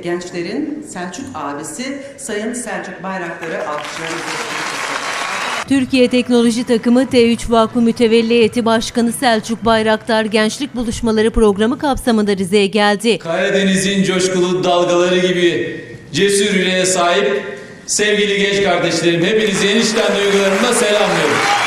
ve gençlerin Selçuk abisi Sayın Selçuk Bayraktar'ı alkışlarınızla Türkiye Teknoloji Takımı T3 Vakfı Mütevelli Heyeti Başkanı Selçuk Bayraktar Gençlik Buluşmaları programı kapsamında Rize'ye geldi. Karadeniz'in coşkulu dalgaları gibi cesur yüreğe sahip sevgili genç kardeşlerim hepinizi enişten duygularımla selamlıyorum.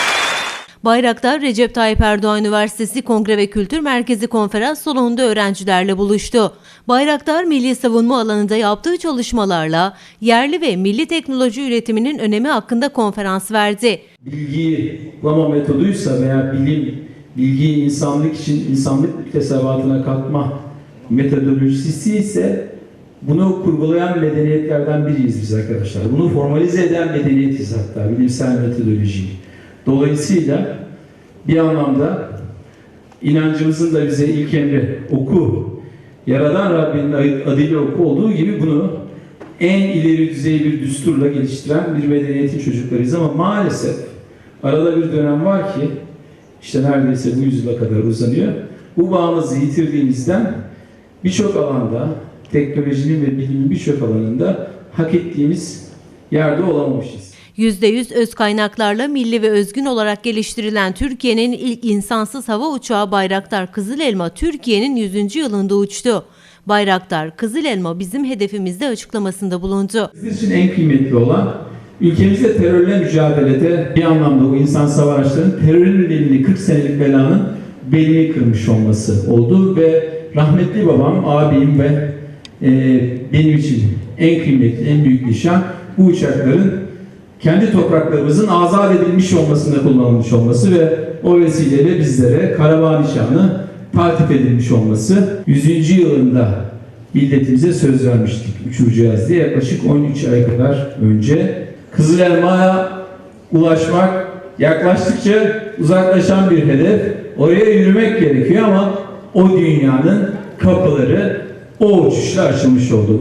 Bayraktar Recep Tayyip Erdoğan Üniversitesi Kongre ve Kültür Merkezi konferans salonunda öğrencilerle buluştu. Bayraktar milli savunma alanında yaptığı çalışmalarla yerli ve milli teknoloji üretiminin önemi hakkında konferans verdi. bilgiyi bulama metoduysa veya bilim, bilgiyi insanlık için insanlık müktesebatına katma metodolojisi ise bunu kurgulayan medeniyetlerden biriyiz biz arkadaşlar. Bunu formalize eden medeniyetiz hatta bilimsel metodolojiyi. Dolayısıyla bir anlamda inancımızın da bize ilk emri oku, Yaradan Rabbinin adıyla oku olduğu gibi bunu en ileri düzey bir düsturla geliştiren bir medeniyetin çocuklarıyız ama maalesef arada bir dönem var ki işte neredeyse bu yüzyıla kadar uzanıyor. Bu bağımızı yitirdiğimizden birçok alanda teknolojinin ve bilimin birçok alanında hak ettiğimiz yerde olamamışız. %100 öz kaynaklarla milli ve özgün olarak geliştirilen Türkiye'nin ilk insansız hava uçağı Bayraktar Kızıl Elma Türkiye'nin 100. yılında uçtu. Bayraktar Kızıl Elma bizim hedefimizde açıklamasında bulundu. Bizim için en kıymetli olan ülkemizde terörle mücadelede bir anlamda bu insan savaşlarının terörün belini 40 senelik belanın belini kırmış olması oldu ve rahmetli babam, abim ve e, benim için en kıymetli, en büyük nişan bu uçakların kendi topraklarımızın azat edilmiş olmasında kullanılmış olması ve o vesileyle bizlere karabağ nişanı taltif edilmiş olması 100. yılında milletimize söz vermiştik uçuracağız diye yaklaşık 13 ay kadar önce Kızıl Elma'ya ulaşmak yaklaştıkça uzaklaşan bir hedef. Oraya yürümek gerekiyor ama o dünyanın kapıları o uçuşla açılmış oldu.